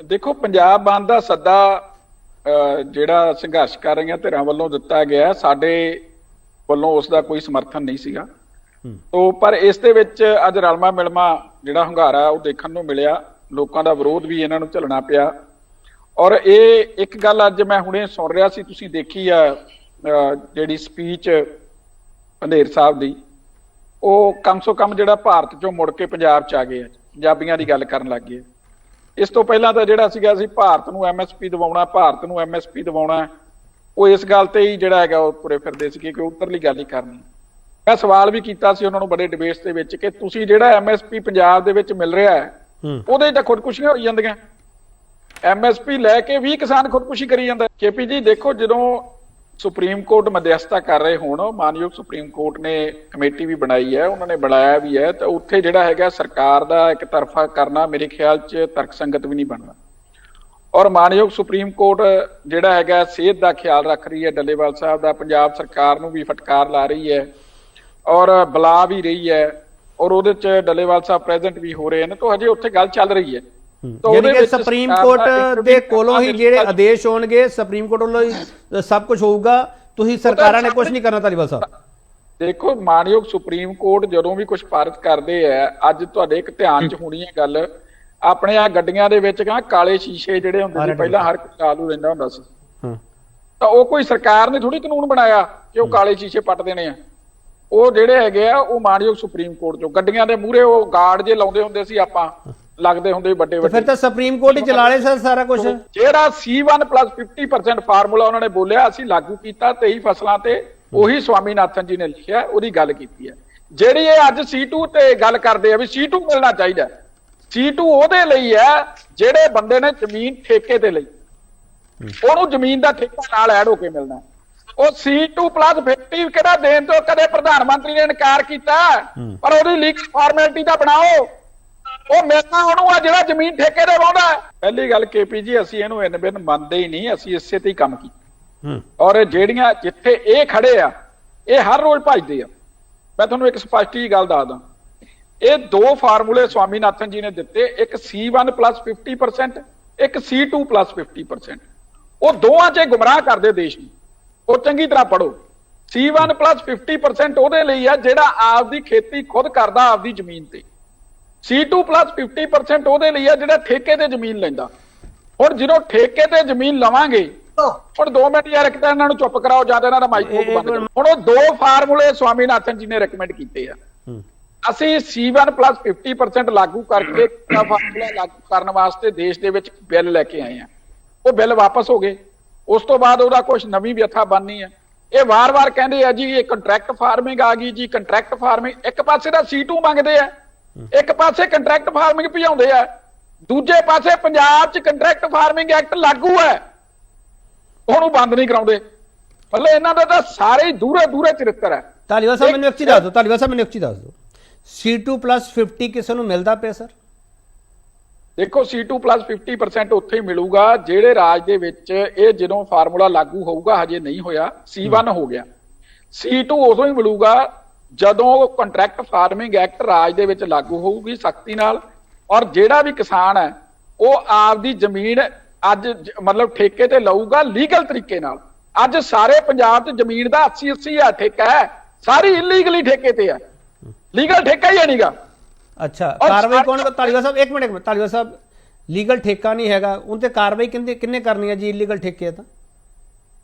ਦੇਖੋ ਪੰਜਾਬ ਬੰਦ ਦਾ ਸੱਦਾ ਜਿਹੜਾ ਸੰਘਰਸ਼ ਕਰ ਰਹੀਆਂ ਧਿਰਾਂ ਵੱਲੋਂ ਦਿੱਤਾ ਗਿਆ ਸਾਡੇ ਵੱਲੋਂ ਉਸ ਦਾ ਕੋਈ ਸਮਰਥਨ ਨਹੀਂ ਸੀਗਾ। ਤੋ ਪਰ ਇਸ ਦੇ ਵਿੱਚ ਅੱਜ ਰਲਮਾ ਮਿਲਮਾ ਜਿਹੜਾ ਹੰਗਾਰਾ ਉਹ ਦੇਖਣ ਨੂੰ ਮਿਲਿਆ। ਲੋਕਾਂ ਦਾ ਵਿਰੋਧ ਵੀ ਇਹਨਾਂ ਨੂੰ ਝੱਲਣਾ ਪਿਆ। ਔਰ ਇਹ ਇੱਕ ਗੱਲ ਅੱਜ ਮੈਂ ਹੁਣੇ ਸੁਣ ਰਿਹਾ ਸੀ ਤੁਸੀਂ ਦੇਖੀ ਆ ਜਿਹੜੀ ਸਪੀਚ ਹੰਡੇਰ ਸਾਹਿਬ ਦੀ ਉਹ ਕਮ ਸੋ ਕਮ ਜਿਹੜਾ ਭਾਰਤ ਚੋਂ ਮੁੜ ਕੇ ਪੰਜਾਬ ਚ ਆ ਗਏ ਆ ਪੰਜਾਬੀਆਂ ਦੀ ਗੱਲ ਕਰਨ ਲੱਗ ਗਏ। ਇਸ ਤੋਂ ਪਹਿਲਾਂ ਤਾਂ ਜਿਹੜਾ ਸੀਗਾ ਸੀ ਭਾਰਤ ਨੂੰ ਐਮਐਸਪੀ ਦਿਵਾਉਣਾ ਭਾਰਤ ਨੂੰ ਐਮਐਸਪੀ ਦਿਵਾਉਣਾ ਉਹ ਇਸ ਗੱਲ ਤੇ ਹੀ ਜਿਹੜਾ ਹੈਗਾ ਉਹ ਤੁਰੇ ਫਿਰਦੇ ਸੀਗੇ ਕਿ ਉੱਤਰਲੀ ਗੱਲ ਹੀ ਕਰਨੀ। ਮੈਂ ਸਵਾਲ ਵੀ ਕੀਤਾ ਸੀ ਉਹਨਾਂ ਨੂੰ ਬੜੇ ਡਿਬੇਟਸ ਦੇ ਵਿੱਚ ਕਿ ਤੁਸੀਂ ਜਿਹੜਾ ਐਮਐਸਪੀ ਪੰਜਾਬ ਦੇ ਵਿੱਚ ਮਿਲ ਰਿਹਾ ਹੈ ਉਹਦੇ ਤਾਂ ਖੁਦਕੁਸ਼ੀਆਂ ਹੋਈ ਜਾਂਦੀਆਂ। ਐਮਐਸਪੀ ਲੈ ਕੇ ਵੀ ਕਿਸਾਨ ਖੁਦਕੁਸ਼ੀ ਕਰੀ ਜਾਂਦਾ। ਕੇਪੀ ਜੀ ਦੇਖੋ ਜਦੋਂ ਸੁਪਰੀਮ ਕੋਰਟ ਮਧਿਅਸਥਤਾ ਕਰ ਰਹੇ ਹੋਣ। ਮਾਨਯੋਗ ਸੁਪਰੀਮ ਕੋਰਟ ਨੇ ਕਮੇਟੀ ਵੀ ਬਣਾਈ ਹੈ, ਉਹਨਾਂ ਨੇ ਬਣਾਇਆ ਵੀ ਹੈ। ਤਾਂ ਉੱਥੇ ਜਿਹੜਾ ਹੈਗਾ ਸਰਕਾਰ ਦਾ ਇੱਕ ਤਰਫਾ ਕਰਨਾ ਮੇਰੇ ਖਿਆਲ 'ਚ ਤਰਕਸੰਗਤ ਵੀ ਨਹੀਂ ਬਣਦਾ। ਔਰ ਮਾਨਯੋਗ ਸੁਪਰੀਮ ਕੋਰਟ ਜਿਹੜਾ ਹੈਗਾ ਸਿਹਤ ਦਾ ਖਿਆਲ ਰੱਖ ਰਹੀ ਹੈ, ਡੱਲੇਵਾਲ ਸਾਹਿਬ ਦਾ। ਪੰਜਾਬ ਸਰਕਾਰ ਨੂੰ ਵੀ ਫਟਕਾਰ ਲਾ ਰਹੀ ਹੈ ਔਰ ਬੁਲਾ ਵੀ ਰਹੀ ਹੈ। ਔਰ ਉਹਦੇ 'ਚ ਡੱਲੇਵਾਲ ਸਾਹਿਬ ਪ੍ਰੈਜ਼ੈਂਟ ਵੀ ਹੋ ਰਹੇ ਨੇ। ਤਾਂ ਹਜੇ ਉੱਥੇ ਗੱਲ ਚੱਲ ਰਹੀ ਹੈ। ਯਾਨੀ ਕਿ ਸੁਪਰੀਮ ਕੋਰਟ ਦਾ ਕੋਲੋਂ ਹੀ ਜਿਹੜੇ ਆਦੇਸ਼ ਹੋਣਗੇ ਸੁਪਰੀਮ ਕੋਰਟ ਵੱਲੋਂ ਹੀ ਸਭ ਕੁਝ ਹੋਊਗਾ। ਤੁਸੀਂ ਸਰਕਾਰਾਂ ਨੇ ਕੁਝ ਨਹੀਂ ਕਰਨਾ ਧਾਲੀਵਾਲ ਸਾਹਿਬ। ਦੇਖੋ ਮਾਨਯੋਗ ਸੁਪਰੀਮ ਕੋਰਟ ਜਦੋਂ ਵੀ ਕੁਝ ਪਾਰਿਤ ਕਰਦੇ ਆ ਅੱਜ ਤੁਹਾਡੇ ਇੱਕ ਧਿਆਨ 'ਚ ਹੋਣੀ ਹੈ ਗੱਲ ਆਪਣੇ ਆ ਗੱਡੀਆਂ ਦੇ ਵਿੱਚ ਕਹਾਂ ਕਾਲੇ ਸ਼ੀਸ਼ੇ ਜਿਹੜੇ ਹੁੰਦੇ ਸੀ ਪਹਿਲਾਂ ਹਰ ਕੋਈ ਚਾਲੂ ਰਹਿੰਦਾ ਹੁੰਦਾ ਸੀ। ਹਾਂ। ਤਾਂ ਉਹ ਕੋਈ ਸਰਕਾਰ ਨੇ ਥੋੜੀ ਕਾਨੂੰਨ ਬਣਾਇਆ ਕਿ ਉਹ ਕਾਲੇ ਸ਼ੀਸ਼ੇ ਪੱਟ ਦੇਣੇ ਆ। ਉਹ ਜਿਹੜੇ ਹੈਗੇ ਆ ਉਹ ਮਾਨਯੋਗ ਸੁਪਰੀਮ ਕੋਰਟ ਚੋਂ। ਗੱਡੀਆਂ ਦੇ ਮੂਹਰੇ ਉਹ ਗਾਰਡ ਜੇ ਲਾਉਂਦੇ ਹੁੰਦੇ ਸੀ ਆਪਾਂ। ਲੱਗਦੇ ਹੁੰਦੇ ਵੱਡੇ ਵੱਡੇ ਫਿਰ ਤਾਂ ਸੁਪਰੀਮ ਕੋਰਟ ਹੀ ਚਲਾ ਲੇ ਸਰ ਸਾਰਾ ਕੁਝ ਜਿਹੜਾ C1 50% ਫਾਰਮੂਲਾ ਉਹਨਾਂ ਨੇ ਬੋਲਿਆ ਅਸੀਂ ਲਾਗੂ ਕੀਤਾ 23 ਫਸਲਾਂ ਤੇ ਉਹੀ ਸਵਾਮੀਨਾਥਨ ਜੀ ਨੇ ਲਿਖਿਆ ਉਹਦੀ ਗੱਲ ਕੀਤੀ ਹੈ। ਜਿਹੜੀ ਇਹ ਅੱਜ C2 ਤੇ ਗੱਲ ਕਰਦੇ ਆ ਵੀ C2 ਮਿਲਣਾ ਚਾਹੀਦਾ C2 ਉਹਦੇ ਲਈ ਹੈ ਜਿਹੜੇ ਬੰਦੇ ਨੇ ਜ਼ਮੀਨ ਠੇਕੇ ਤੇ ਲਈ। ਉਹਨੂੰ ਜ਼ਮੀਨ ਦਾ ਠੇਕਾ ਨਾਲ ਐਡ ਹੋ ਕੇ ਮਿਲਣਾ ਉਹ C2 50 ਕਿਹੜਾ ਦੇਣ ਤੋਂ ਕਦੇ ਪ੍ਰਧਾਨ ਮੰਤਰੀ ਨੇ ਇਨਕਾਰ ਕੀਤਾ ਪਰ ਉਹਦੀ ਲੀਗਲ ਫਾਰਮੈਲਿਟੀ ਤਾਂ ਬਣਾਓ। ਉਹ ਮਿਲਣਾ ਉਹਨੂੰ ਆ ਜਿਹੜਾ ਜ਼ਮੀਨ ਠੇਕੇ ਤੇ ਹੈ। ਪਹਿਲੀ ਗੱਲ ਕੇਪੀ ਜੀ ਅਸੀਂ ਇਹਨੂੰ ਇਨ ਬਿਨ ਮੰਨਦੇ ਹੀ ਨਹੀਂ ਅਸੀਂ ਇਸੇ ਤੇ ਹੀ ਕੰਮ ਕੀਤਾ। ਹੂੰ। ਔਰ ਜਿਹੜੀਆਂ ਜਿੱਥੇ ਇਹ ਖੜੇ ਆ ਇਹ ਹਰ ਰੋਜ਼ ਭਜਦੇ ਆ। ਮੈਂ ਤੁਹਾਨੂੰ ਇੱਕ ਸਪਸ਼ਟ ਹੀ ਗੱਲ ਦੱਸਦਾ। ਇਹ ਦੋ ਫਾਰਮੂਲੇ ਸਵਾਮੀਨਾਥਨ ਜੀ ਨੇ ਦਿੱਤੇ ਇੱਕ C1 50% ਇੱਕ C2 50% ਉਹ ਦੋਵਾਂ 'ਚ ਗੁੰਮਰਾਹ ਕਰਦੇ ਦੇਸ਼ ਨੂੰ। ਉਹ ਚੰਗੀ ਤਰ੍ਹਾਂ ਪੜੋ C1 50% ਉਹਦੇ ਲਈ ਆ ਜਿਹੜਾ ਆਪਦੀ ਖੇਤੀ ਖੁਦ ਕਰਦਾ ਆਪਦੀ ਜ਼ਮੀਨ ਤੇ। C2 50% ਉਹਦੇ ਲਈ ਆ ਜਿਹੜਾ ਠੇਕੇ ਤੇ ਜ਼ਮੀਨ ਲੈਂਦਾ। ਹੁਣ ਜਦੋਂ ਠੇਕੇ ਤੇ ਜ਼ਮੀਨ ਲਵਾਂਗੇ ਹੁਣ 2 ਮਿੰਟ ਯਾਰ ਇੱਕ ਤਾਂ ਇਹਨਾਂ ਨੂੰ ਚੁੱਪ ਕਰਾਓ ਜਾਂ ਤਾਂ ਇਹਨਾਂ ਦਾ ਮਾਈਕ ਬੰਦ ਕਰੋ। ਹੁਣ ਉਹ ਦੋ ਫਾਰਮੂਲੇ ਸਵਾਮੀਨਾਥਨ ਜੀ ਨੇ ਰეკਮੈਂਡ ਕੀਤੇ ਆ। ਅਸੀਂ C1 50% ਲਾਗੂ ਕਰਕੇ ਦਾ ਫਾਰਮੂਲਾ ਲਾਗੂ ਕਰਨ ਵਾਸਤੇ ਦੇਸ਼ ਦੇ ਵਿੱਚ ਬਿੱਲ ਲੈ ਕੇ ਆਏ ਆ। ਉਹ ਬਿੱਲ ਵਾਪਸ ਹੋ ਗਏ। ਉਸ ਤੋਂ ਬਾਅਦ ਉਹਦਾ ਕੁਝ ਨਵੀਂ ਵਿਅਥਾ ਬਣਨੀ ਹੈ ਇਹ ਵਾਰ-ਵਾਰ ਕਹਿੰਦੇ ਆ ਜੀ ਇਹ ਕੰਟਰੈਕਟ ਫਾਰਮਿੰਗ ਆ ਗਈ ਜੀ ਕੰਟਰੈਕਟ ਫਾਰਮਿੰਗ ਇੱਕ ਪਾਸੇ ਦਾ C2 ਮੰਗਦੇ ਆ। ਇੱਕ ਪਾਸੇ ਕੰਟਰੈਕਟ ਫਾਰਮਿੰਗ ਭਜਾਉਂਦੇ ਆ ਦੂਜੇ ਪਾਸੇ ਪੰਜਾਬ 'ਚ ਕੰਟਰੈਕਟ ਫਾਰਮਿੰਗ ਐਕਟ ਲਾਗੂ ਹੈ। ਉਹਨੂੰ ਬੰਦ ਨਹੀਂ ਕਰਾਉਂਦੇ। ਮਤਲਬ ਇਹਨਾਂ ਦਾ ਤਾਂ ਸਾਰੇ ਹੀ ਦੂਰੇ ਦੂਰੇ ਚਰਿੱਤਰ ਹੈ। ਧਾਲੀਵਾਲ ਸਾਹਿਬ ਮੈਨੂੰ ਇੱਕ ਚੀਜ਼ ਦੱਸ ਦਿਓ ਧਾਲੀਵਾਲ ਸਾਹਿਬ ਮੈਨੂੰ ਇੱਕ ਚੀਜ਼ ਦੱਸ ਦਿਓ। C2 50 ਕਿਸੇ ਨੂੰ ਮਿਲਦਾ ਪਿਆ ਸਰ? ਦੇਖੋ C2 50% ਉੱਥੇ ਹੀ ਮਿਲੂਗਾ ਜਿਹੜੇ ਰਾਜ ਦੇ ਵਿੱਚ ਇਹ ਜਦੋਂ ਫਾਰਮੂਲਾ ਲਾਗੂ ਹੋਊਗਾ ਹਜੇ ਨਹੀਂ ਹੋਇਆ C1 ਹੋ। ਗਿਆ। C2 ਉਦੋਂ ਹੀ ਮਿਲੂਗਾ ਜਦੋਂ ਕੰਟਰੈਕਟ ਫਾਰਮਿੰਗ ਐਕਟ ਰਾਜ ਦੇ ਵਿੱਚ ਲਾਗੂ ਹੋਊਗੀ ਸਖਤੀ ਨਾਲ ਔਰ ਜਿਹੜਾ ਵੀ ਕਿਸਾਨ ਹੈ ਉਹ ਆਪਦੀ ਜ਼ਮੀਨ ਅੱਜ ਮਤਲਬ ਠੇਕੇ ਤੇ ਲਊਗਾ ਲੀਗਲ ਤਰੀਕੇ ਨਾਲ। ਅੱਜ ਸਾਰੇ ਪੰਜਾਬ 'ਚ ਜ਼ਮੀਨ ਦਾ 80 80 ਹਜ਼ਾਰ ਠੇਕਾ ਹੈ ਸਾਰੀ ਇਲੀਗਲੀ ਠੇਕੇ ਤੇ ਹੈ। ਲੀਗਲ ਠੇਕਾ ਹੀ ਹੈ ਨਹੀਂਗਾ ਅੱਛਾ ਕਾਰਵਾਈ ਕੌਣ ਧਾਲੀਵਾਲ ਸਾਹਿਬ ਇੱਕ ਮਿੰਟ ਇੱਕ ਮਿੰਟ ਧਾਲੀਵਾਲ ਸਾਹਿਬ ਲੀਗਲ ਠੇਕਾ ਨਹੀਂ ਹੈਗਾ ਉਹ ਤੇ ਕਾਰਵਾਈ ਕਿੰਨੇ ਕਿੰਨੇ ਕਰਨੀ ਹੈ ਜੀ ਇਲੀਗਲ ਠੇਕੇ ਤਾਂ?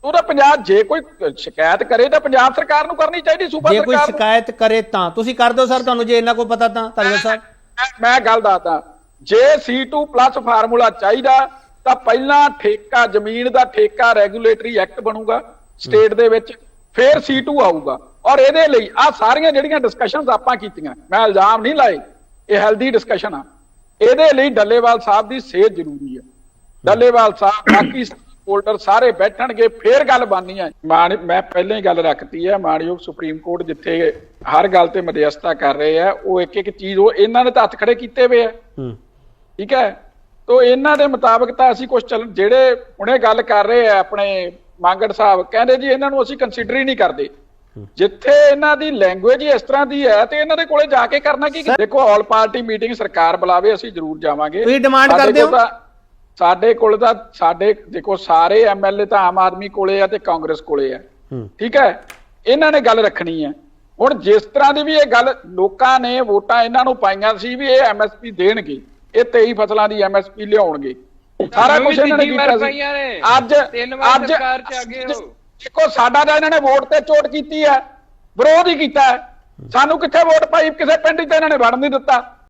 ਉਹਦਾ ਪੰਜਾਬ ਜੇ ਕੋਈ ਸ਼ਿਕਾਇਤ ਕਰੇ ਤਾਂ ਪੰਜਾਬ ਸਰਕਾਰ ਨੂੰ ਕਰਨੀ ਚਾਹੀਦੀ ਸੂਬਾ ਜੇ ਕੋਈ ਸਰਕਾਰ ਸ਼ਿਕਾਇਤ ਕਰੇ ਤਾਂ। ਤੁਸੀਂ ਕਰ ਦਿਓ ਸਰ ਤੁਹਾਨੂੰ ਜੇ ਇੰਨਾ ਕੋਈ ਪਤਾ ਤਾਂ ਧਾਲੀਵਾਲ ਸਾਹਿਬ ਮੈਂ- ਗੱਲ ਦੱਸਦਾ। ਜੇ C2 ਪਲੱਸ ਫਾਰਮੂਲਾ ਚਾਹੀਦਾ ਤਾਂ ਪਹਿਲਾਂ ਠੇਕਾ ਜ਼ਮੀਨ ਦਾ ਠੇਕਾ ਰੈਗੂਲੇਟਰੀ ਐਕਟ ਬਣੂਗਾ ਸਟੇਟ ਦੇ ਵਿੱਚ ਫਿਰ C2 ਆਊਗਾ। ਔਰ ਇਹਦੇ ਲਈ ਆ ਸਾਰੀਆਂ ਜਿਹੜੀਆਂ ਡਿਸਕਸ਼ਨਸ ਆਪਾਂ ਕੀਤੀਆਂ ਮੈਂ ਇਲਜ਼ਾਮ ਨਹੀਂ ਲਾਏ ਇਹ ਹੈਲਦੀ ਡਿਸਕਸ਼ਨ ਆ। ਇਹਦੇ ਲਈ ਡੱਲੇਵਾਲ ਸਾਹਿਬ ਦੀ ਸਿਹਤ ਜ਼ਰੂਰੀ ਹੈ ਡੱਲੇਵਾਲ ਸਾਹਿਬ ਬਾਕੀ ਹੋਲਡਰ ਸਾਰੇ ਬੈਠਣਗੇ ਫੇਰ ਗੱਲ ਬਣਨੀ ਹੈ ਮੈਂ ਪਹਿਲਾਂ ਹੀ ਗੱਲ ਰੱਖਤੀ ਹੈ ਮਾਣਯੋਗ ਸੁਪਰੀਮ ਕੋਰਟ ਜਿੱਥੇ ਹਰ ਗੱਲ ਤੇ ਮਧਿਅਸਥਤਾ ਕਰ ਰਹੇ ਆ ਉਹ ਇੱਕ ਇੱਕ ਚੀਜ਼ ਉਹ ਇਹਨਾਂ ਨੇ ਤਾਂ ਹੱਥ ਖੜੇ ਕੀਤੇ ਹੋਏ ਆ। ਹੂੰ। ਠੀਕ ਹੈ? ਤੋ ਇਹਨਾਂ ਦੇ ਮੁਤਾਬਕ ਤਾਂ ਅਸੀਂ ਕੁਝ ਚੱਲ ਜਿਹੜੇ ਹੁਣੇ ਗੱਲ ਕਰ ਰਹੇ ਆ ਆਪਣੇ ਮੰਗੜ ਸਾਹਿਬ ਕਹਿੰਦੇ ਜੀ ਇਹਨਾਂ ਨੂੰ ਅਸੀਂ ਕੰਸੀਡਰ ਹੀ ਨਹੀਂ ਕਰਦੇ। ਜਿੱਥੇ ਇਹਨਾਂ ਦੀ ਲੈਂਗੁਏਜ ਇਸ ਤਰ੍ਹਾਂ ਦੀ ਹੈ ਤੇ ਇਹਨਾਂ ਦੇ ਕੋਲੇ ਜਾ ਕੇ ਕਰਨਾ ਕੀ ਦੇਖੋ ਆਲ ਪਾਰਟੀ ਮੀਟਿੰਗ ਸਰਕਾਰ ਬੁਲਾਵੇ ਅਸੀਂ ਜ਼ਰੂਰ ਜਾਵਾਂਗੇ। ਤੁਸੀਂ ਸਾਡੇ ਕਰਦੇ ਹੋ? ਸਾਡੇ ਕੋਲ ਤਾਂ ਸਾਡੇ ਦੇਖੋ ਸਾਰੇ ਐਮਐਲਏ ਤਾਂ ਆਮ ਆਦਮੀ ਕੋਲੇ ਆ ਤੇ ਕਾਂਗਰਸ ਕੋਲੇ ਆ। ਹੂੰ। ਠੀਕ ਹੈ? ਇਹਨਾਂ ਨੇ ਗੱਲ ਰੱਖਣੀ ਹੈ। ਹੁਣ ਜਿਸ ਤਰ੍ਹਾਂ ਦੀ ਵੀ ਇਹ ਗੱਲ ਲੋਕਾਂ ਨੇ ਵੋਟਾਂ ਇਹਨਾਂ ਨੂੰ ਪਾਈਆਂ ਸੀ ਵੀ ਇਹ ਐਮਐਸਪੀ ਦੇਣਗੇ ਇਹ 23 ਫਸਲਾਂ ਦੀ ਐਮਐਸਪੀ ਲਿਆਉਣਗੇ। ਸਾਰਾ ਕੁਝ ਇਹਨਾਂ ਨੇ ਕੀਤਾ ਸੀ। ਅੱਜ ਅੱਜ ਸਰਕਾਰ 'ਚ ਆ ਗਏ ਹੋ। ਦੇਖੋ ਸਾਡਾ ਤਾਂ ਇਹਨਾਂ ਨੇ ਵੋਟ ਤੇ ਚੋਟ ਕੀਤੀ ਹੈ। ਵਿਰੋਧ ਹੀ ਕੀਤਾ ਹੈ। ਸਾਨੂੰ ਕਿੱਥੇ ਵੋਟ ਪਾਈ? ਕਿਸੇ ਪਿੰਡ 'ਚ ਤਾਂ ਇਹਨਾਂ ਨੇ ਵੜ ਨਹੀਂ ਦਿੱਤਾ।